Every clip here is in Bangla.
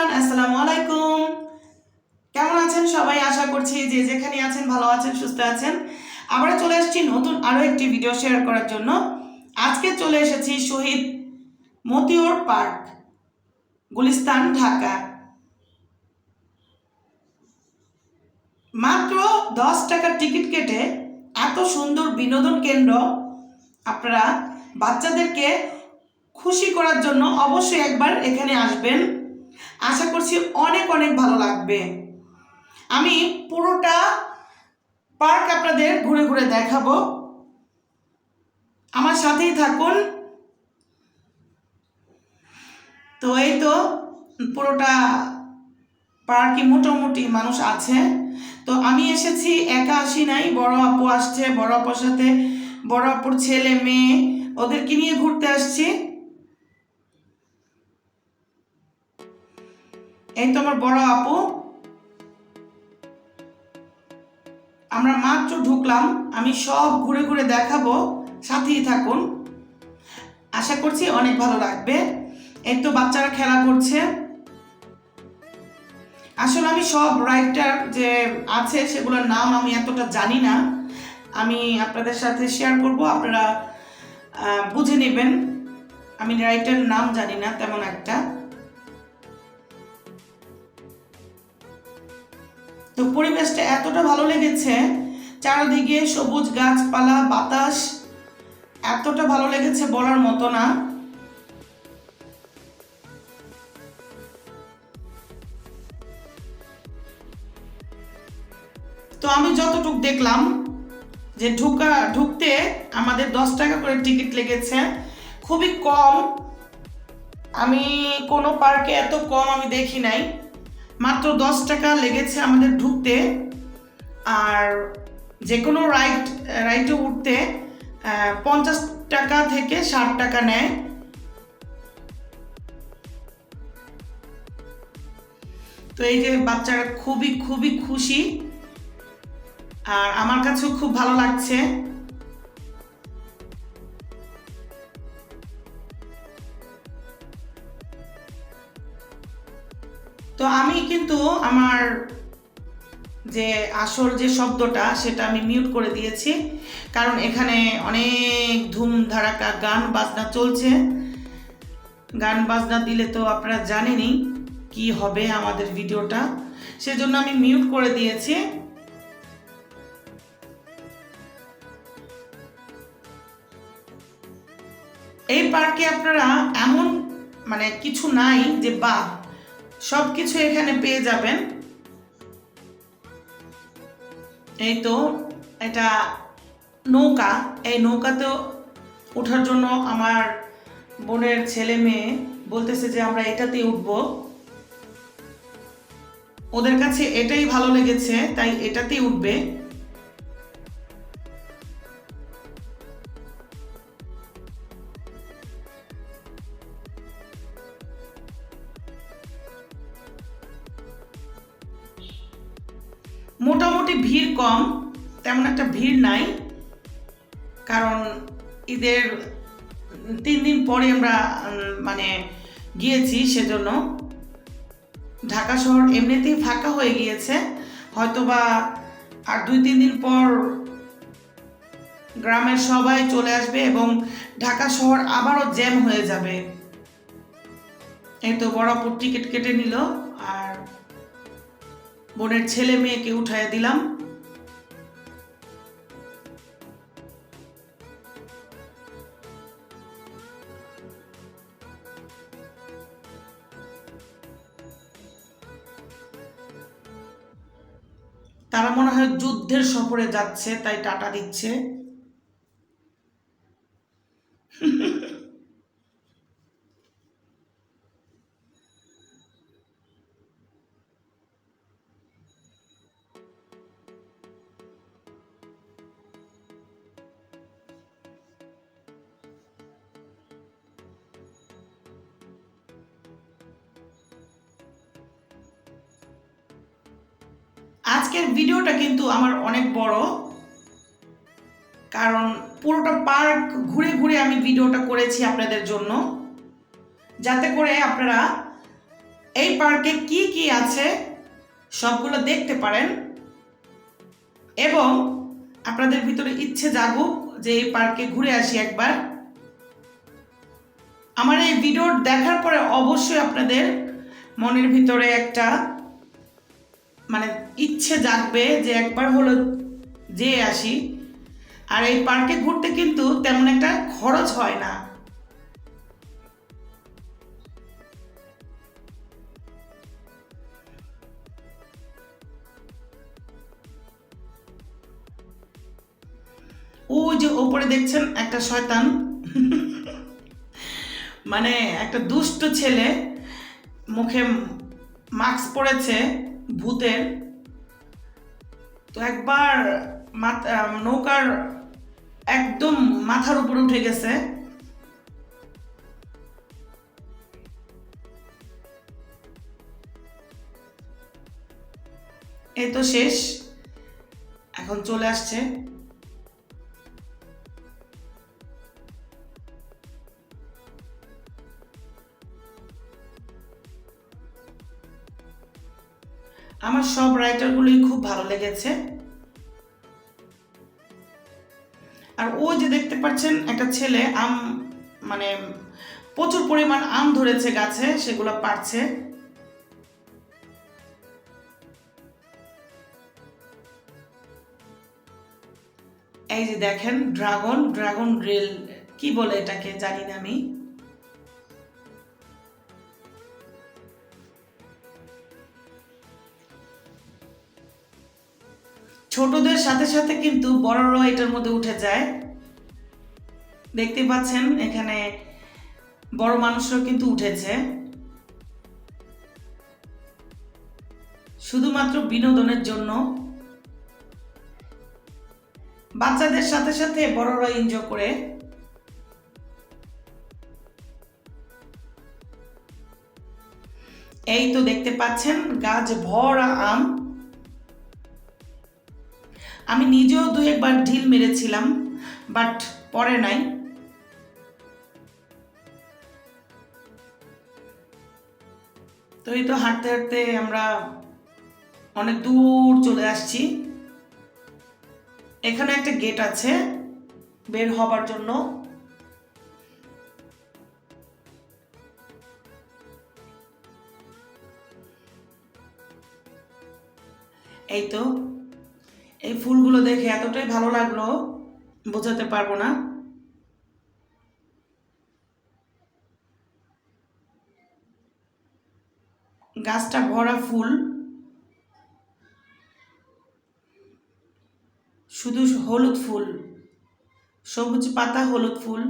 এভরিওয়ান, আসসালামু আলাইকুম। কেমন আছেন সবাই? আশা করছি যে যেখানে আছেন, ভালো আছেন, সুস্থ আছেন। চলে নতুন আরও একটি ভিডিও শেয়ার করার জন্য। আজকে চলে এসেছি শহীদ পার্ক, গুলিস্তান, ঢাকা। মাত্র দশ টাকার টিকিট কেটে এত সুন্দর বিনোদন কেন্দ্র, আপনারা বাচ্চাদেরকে খুশি করার জন্য অবশ্যই একবার এখানে আসবেন। আশা করছি অনেক অনেক ভালো লাগবে। আমি পুরোটা পার্ক আপনাদের ঘুরে ঘুরে দেখাবো। আমার সাথেই থাকুন। তো এই তো পুরোটা পার্কে মোটামুটি মানুষ আছে। তো আমি এসেছি, একা আসি নাই। বড় আপু আসছে, বড় আপুর সাথে, বড় আপুর ছেলে, মেয়ে, ওদেরকে নিয়ে ঘুরতে আসছি। এই তো আমার বড় আপু। আমরা মাত্র ঢুকলাম, আমি সব ঘুরে ঘুরে দেখাবো, সাথেই থাকুন। আশা করছি অনেক ভালো লাগবে। এই তো বাচ্চারা খেলা করছে। আসলে আমি সব রাইটার যে আছে, সেগুলোর নাম আমি এতটা জানি না। আমি আপনাদের সাথে শেয়ার করব, আপনারা বুঝে নেবেন। আমি রাইটার নাম জানি না, তেমন একটা। তো পরিবেশটা এতটা ভালো লেগেছে, চারদিকে সবুজ গাছপালা, বাতাস, এতটা ভালো লেগেছে বলার মতো না। তো আমি যতটুক দেখলাম যে ঢুকা, ঢুকতে আমাদের দশ টাকা করে টিকিট লেগেছে, খুবই কম। আমি কোনো পার্কে এত কম আমি দেখি নাই। মাত্র দশ টাকা লেগেছে আমাদের ঢুকতে। আর যে কোনো রাইড রাইডে উঠতে পঞ্চাশ টাকা থেকে ষাট টাকা নেয়। তো এই যে বাচ্চারা খুবই খুবই খুশি। আর আমার কাছেও খুব ভালো লাগছে। তো আমি কিন্তু আমার যে আসল যে শব্দটা, সেটা আমি মিউট করে দিয়েছি। কারণ এখানে অনেক ধুম ধারাকা গান বাজনা চলছে। গান বাজনা দিলে তো আপনারা জানেনই কি হবে আমাদের ভিডিওটা। সেজন্য আমি মিউট করে দিয়েছি। এই পার্কে আপনারা এমন মানে কিছু নাই যে বা সব কিছু এখানে পেয়ে যাবেন। এই তো এটা নৌকা। এই নৌকাতেও ওঠার জন্য আমার বোনের ছেলে মেয়ে বলতেছে যে আমরা এটাতেই উঠব। ওদের কাছে এটাই ভালো লেগেছে, তাই এটাতেই উঠবে। মোটামুটি ভিড় কম, তেমন একটা ভিড় নাই, কারণ ঈদের তিন দিন পরে আমরা মানে গিয়েছি সেজন্য। ঢাকা শহর এমনিতেই ফাঁকা হয়ে গিয়েছে, হয়তোবা আর দুই, তিন দিন পর গ্রামের সবাই চলে আসবে এবং ঢাকা শহর আবারও জ্যাম হয়ে যাবে। এই তো বড়পুর টিকিট কেটে নিল। বোনের ছেলে মেয়েকে উঠায় দিলাম। তারা মনে হয় যুদ্ধের সফরে যাচ্ছে তাই টাটা দিচ্ছে। ভিডিওটা কিন্তু আমার অনেক বড়। কারণ পুরোটা পার্ক ঘুরে ঘুরে আমি ভিডিওটা করেছি আপনাদের জন্য। যাতে করে আপনারা এই পার্কে কি কি আছে সবগুলো দেখতে পারেন। এবং আপনাদের ভিতরে ইচ্ছে জাগুক যে এই পার্কে ঘুরে আসি একবার। আমার এই ভিডিও দেখার পরে অবশ্যই আপনাদের মনের ভিতরে একটা মানে ইচ্ছে জাগবে যে একবার হলো যে আসি। আর এই পার্কে ঘুরতে কিন্তু তেমন একটা খরচ হয় না। ওই যে ওপরে দেখছেন একটা শয়তান। মানে একটা দুষ্ট ছেলে, মুখে মাস্ক পরেছে, ভূতের। তো একবার নৌকার একদম মাথার উপরে উঠে গেছে। এ তো শেষ। এখন চলে আসছে আমার সব রাইটারগুলোই খুব ভালো লেগেছে। আর ও যে দেখতে পাচ্ছেন, একটা ছেলে আম মানে প্রচুর পরিমাণ আম ধরেছে গাছে, সেগুলো পারছে। এই যে দেখেন, ড্রাগন ড্রাগন রেল কি বলে এটাকে, জানি না আমি। ছোটদের সাথে সাথে কিন্তু বড়রাও এটার মধ্যে উঠে যায়। দেখতে পাচ্ছেন, এখানে বড় মানুষরাও কিন্তু উঠেছে। শুধুমাত্র বিনোদনের জন্য। বাচ্চাদের সাথে সাথে বড়রা এনজয় করে। এই তো দেখতে পাচ্ছেন, গাছ ভরা আম। আমি নিজেও দু একবার ঢিল মেরেছিলাম, বাট পরে নাই। তো এই তো হাঁটতে হাঁটতে আমরা অনেক দূর চলে আসছি। এখানে একটা গেট আছে, বের হবার জন্য। এই তো। এই ফুলগুলো দেখে এতটাই ভালো লাগল, বোঝাতে পারব না। গাছটা ভরা ফুল। শুধু হলুদ ফুল, সবুজ পাতা, হলুদ ফুল।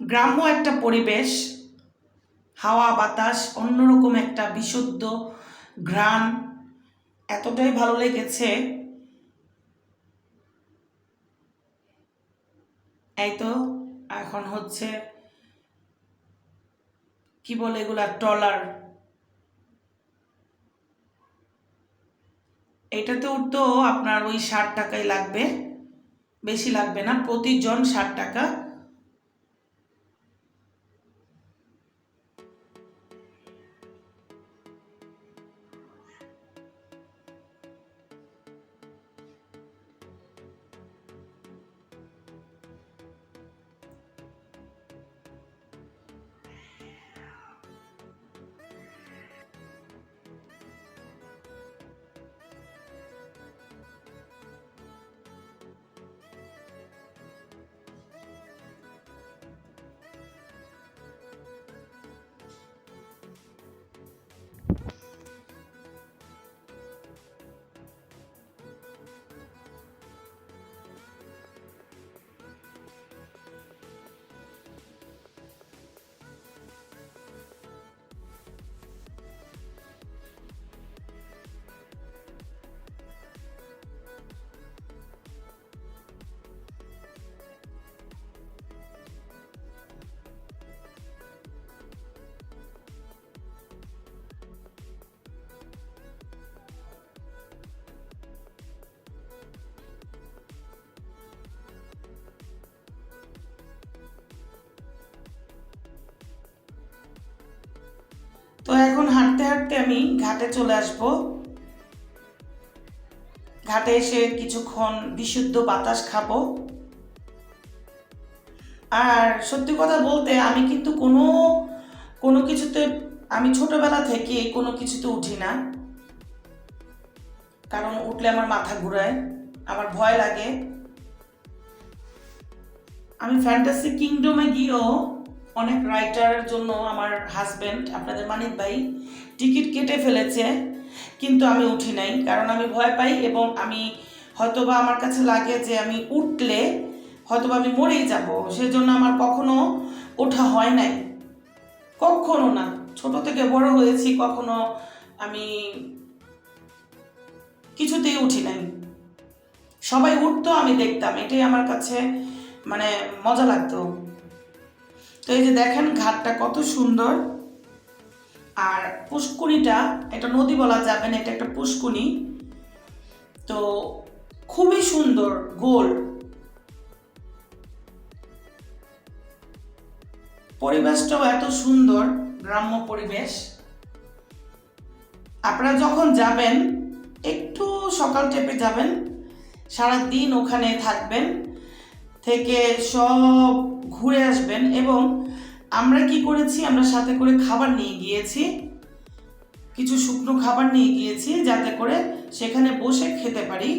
গ্রাম্য একটা পরিবেশ। হাওয়া, বাতাস, অন্যরকম একটা বিশুদ্ধ ঘ্রাণ। এতটাই ভালো লেগেছে। এই তো, এখন হচ্ছে, কি বলে এগুলা, ট্রলার। এটাতে উঠতেও আপনার ওই ষাট টাকাই লাগবে। বেশি লাগবে না, প্রতিজন ষাট টাকা। হাঁটতে আমি ঘাটে চলে আসব। ঘাটে এসে কিছুক্ষণ বিশুদ্ধ বাতাস খাব। আর সত্যি কথা বলতে আমি কিন্তু কোনো কোনো কিছুতে, আমি ছোটবেলা থেকে কোনো কিছুতে উঠি না। কারণ উঠলে আমার মাথা ঘুরায়, আমার ভয় লাগে। আমি ফ্যান্টাসি কিংডমে গিয়েও অনেক রাইটারের জন্য আমার হাজব্যান্ড আপনাদের মানিক ভাই টিকিট কেটে ফেলেছে, কিন্তু আমি উঠি নাই, কারণ আমি ভয় পাই এবং আমি হয়তোবা আমার কাছে লাগে যে আমি উঠলে হয়তোবা আমি মরেই যাব। সেজন্য আমার কখনো ওঠা হয় নাই। কখনো না, ছোট থেকে বড় হয়েছি কখনো আমি কিছুতেই উঠি নাই। সবাই উঠতো, আমি দেখতাম, এটাই আমার কাছে মানে মজা লাগতো। তো এই যে দেখেন, ঘাটটা কত সুন্দর। আর পুষ্কুনিটা এটা নদী বলা যাবে না, এটা একটা পুষ্কুনি তো খুবই সুন্দর, গোল। পরিবেশটাও এত সুন্দর, গ্রাম্য পরিবেশ। আপনারা যখন যাবেন, একটু সকাল টেপে যাবেন সারা দিন ওখানে থাকবেন, থেকে সব ঘুরে আসবেন এবং আমরা কি করেছি? আমরা সাথে করে খাবার নিয়ে গিয়েছি। কিছু শুকনো খাবার নিয়ে গিয়েছি যাতে করে সেখানে বসে খেতে পারি।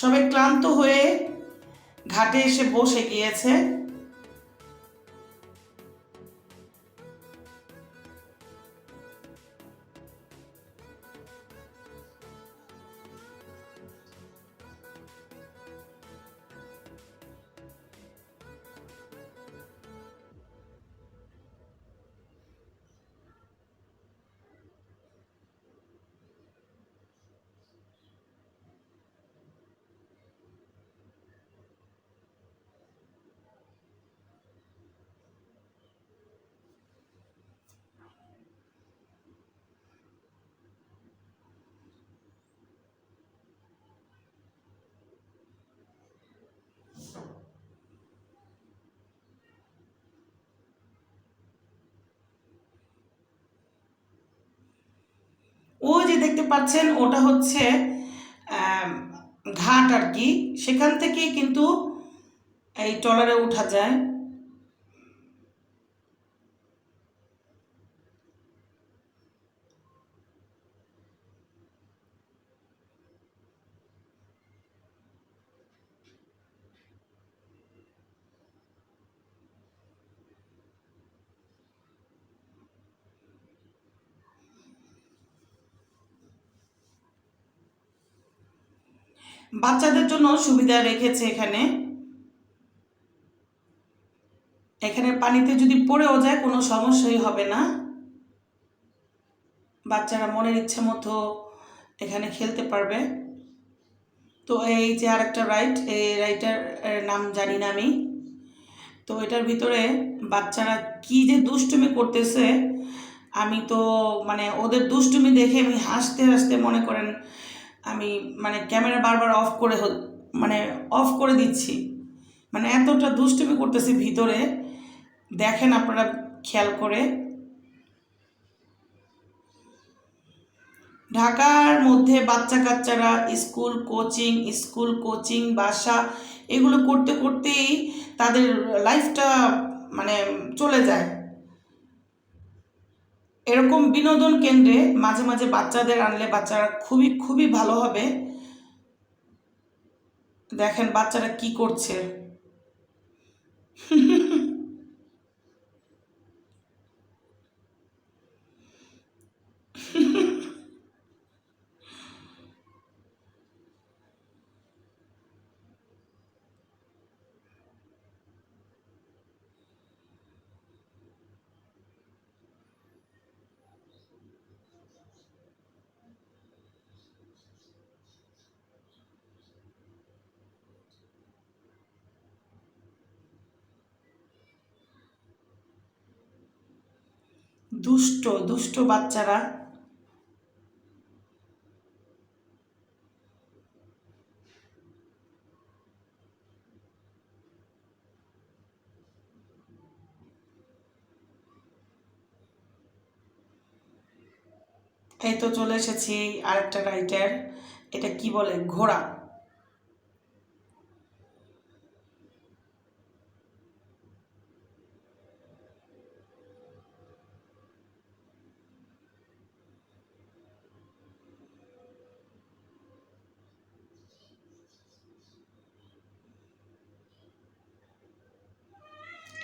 সবাই ক্লান্ত হয়ে ঘাটে এসে বসে গিয়েছে। ওই যে দেখতে পাচ্ছেন, ওটা হচ্ছে ঘাট আর কি। সেখান থেকে কিন্তু এই ট্রলারে ওঠা যায়। বাচ্চাদের জন্য সুবিধা রেখেছে এখানে। এখানে পানিতে যদি পড়েও যায়, কোনো সমস্যাই হবে না। বাচ্চারা মনের ইচ্ছে মতো এখানে খেলতে পারবে। তো এই যে আরেকটা রাইড এই রাইটার নাম জানি না আমি। তো এটার ভিতরে বাচ্চারা কি যে দুষ্টুমি করতেছে, আমি তো মানে ওদের দুষ্টুমি দেখে আমি হাসতে হাসতে মনে করেন আমি মানে ক্যামেরা বারবার অফ করে মানে অফ করে দিচ্ছি। মানে এতটা দুষ্টুমি করতেছি ভিতরে। দেখেন আপনারা খেয়াল করে। ঢাকার মধ্যে বাচ্চা কাচ্চারা স্কুল কোচিং স্কুল কোচিং, বাসা, এগুলো করতে করতেই তাদের লাইফটা মানে চলে যায়। এরকম বিনোদন কেন্দ্রে মাঝে মাঝে বাচ্চাদের আনলে বাচ্চারা খুবই খুবই ভালো হবে। দেখেন বাচ্চারা কি করছে। দুষ্ট দুষ্ট বাচ্চারা। এই তো চলে এসেছি আরেকটা রাইটার এটা কি বলে? ঘোড়া।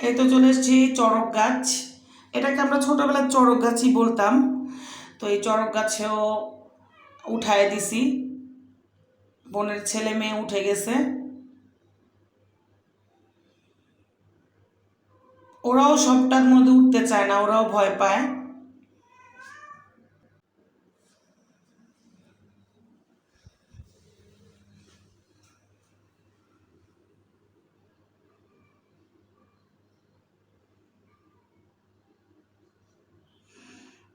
এই তো চলে এসেছি চড়ক গাছ। এটাকে আমরা ছোটোবেলার চড়ক গাছই বলতাম। তো এই চড়ক গাছেও উঠায় দিছি। বোনের ছেলে মেয়ে উঠে গেছে। ওরাও সবটার মধ্যে উঠতে চায় না, ওরাও ভয় পায়।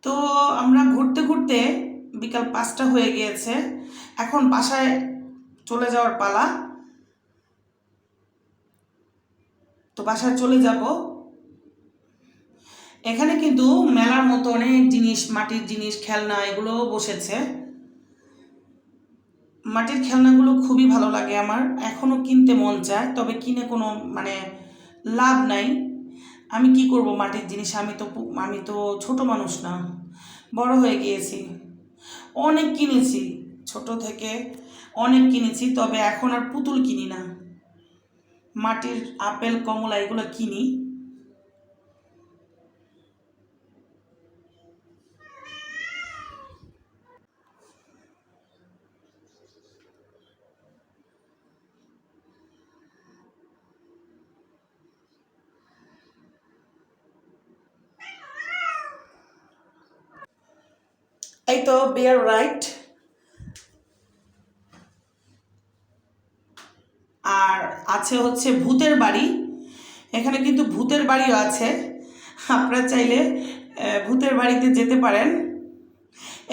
তো আমরা ঘুরতে ঘুরতে বিকাল পাঁচটা হয়ে গিয়েছে। এখন বাসায় চলে যাওয়ার পালা। তো বাসায় চলে যাব। এখানে কিন্তু মেলার মতো অনেক জিনিস, মাটির জিনিস, খেলনা এগুলো বসেছে। মাটির খেলনাগুলো খুবই ভালো লাগে আমার। এখনও কিনতে মন চায়, তবে কিনে কোনো মানে লাভ নাই। আমি কি করব মাটির জিনিস? আমি তো আমি তো ছোট মানুষ না। বড় হয়ে গিয়েছি। অনেক কিনেছি, ছোট থেকে অনেক কিনেছি, তবে এখন আর পুতুল কিনি না। মাটির আপেল, কমলা এগুলো কিনি। এই তো বিয়ার রাইট আর আছে হচ্ছে ভূতের বাড়ি। এখানে কিন্তু ভূতের বাড়িও আছে। আপনারা চাইলে ভূতের বাড়িতে যেতে পারেন।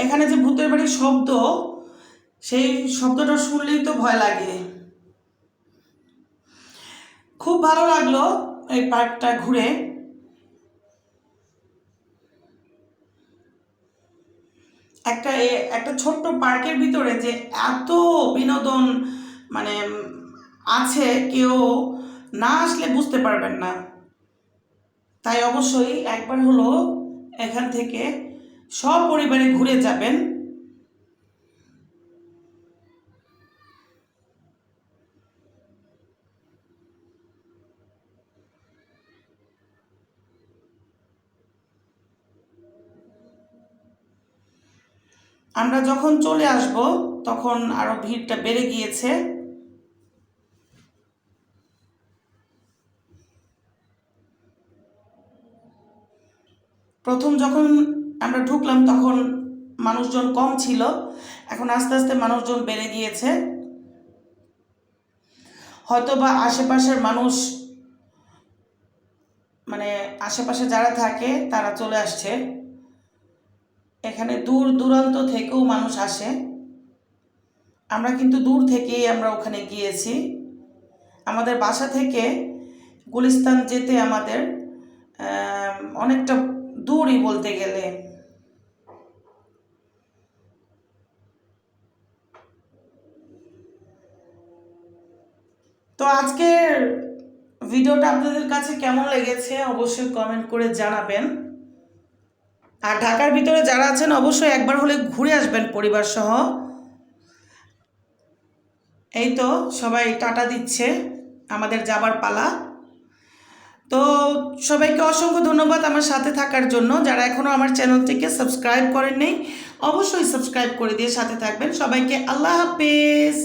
এখানে যে ভূতের বাড়ির শব্দ, সেই শব্দটা শুনলেই তো ভয় লাগে। খুব ভালো লাগল এই পার্কটা ঘুরে। একটা একটা ছোট্ট পার্কের ভিতরে যে এত বিনোদন মানে আছে, কেউ না আসলে বুঝতে পারবেন না। তাই অবশ্যই একবার হলো এখান থেকে সপরিবারে ঘুরে যাবেন। আমরা যখন চলে আসব, তখন আরও ভিড়টা বেড়ে গিয়েছে। প্রথম যখন আমরা ঢুকলাম, তখন মানুষজন কম ছিল। এখন আস্তে আস্তে মানুষজন বেড়ে গিয়েছে। হয়তো বা আশেপাশের মানুষ মানে আশেপাশে যারা থাকে, তারা চলে আসছে। এখানে দূর দূরান্ত থেকেও মানুষ আসে। আমরা কিন্তু দূর থেকেই আমরা ওখানে গিয়েছি। আমাদের বাসা থেকে গুলিস্তান যেতে আমাদের অনেকটা দূরই বলতে গেলে। তো আজকের ভিডিওটা আপনাদের কাছে কেমন লেগেছে অবশ্যই কমেন্ট করে জানাবেন। আর ঢাকার ভিতরে যারা আছেন, অবশ্যই একবার হলে ঘুরে আসবেন পরিবার সহ এই তো সবাই টাটা দিচ্ছে, আমাদের যাবার পালা। তো সবাইকে অসংখ্য ধন্যবাদ আমার সাথে থাকার জন্য। যারা এখনও আমার চ্যানেলটিকে সাবস্ক্রাইব করেননি, অবশ্যই সাবস্ক্রাইব করে দিয়ে সাথে থাকবেন। সবাইকে আল্লাহ হাফেজ।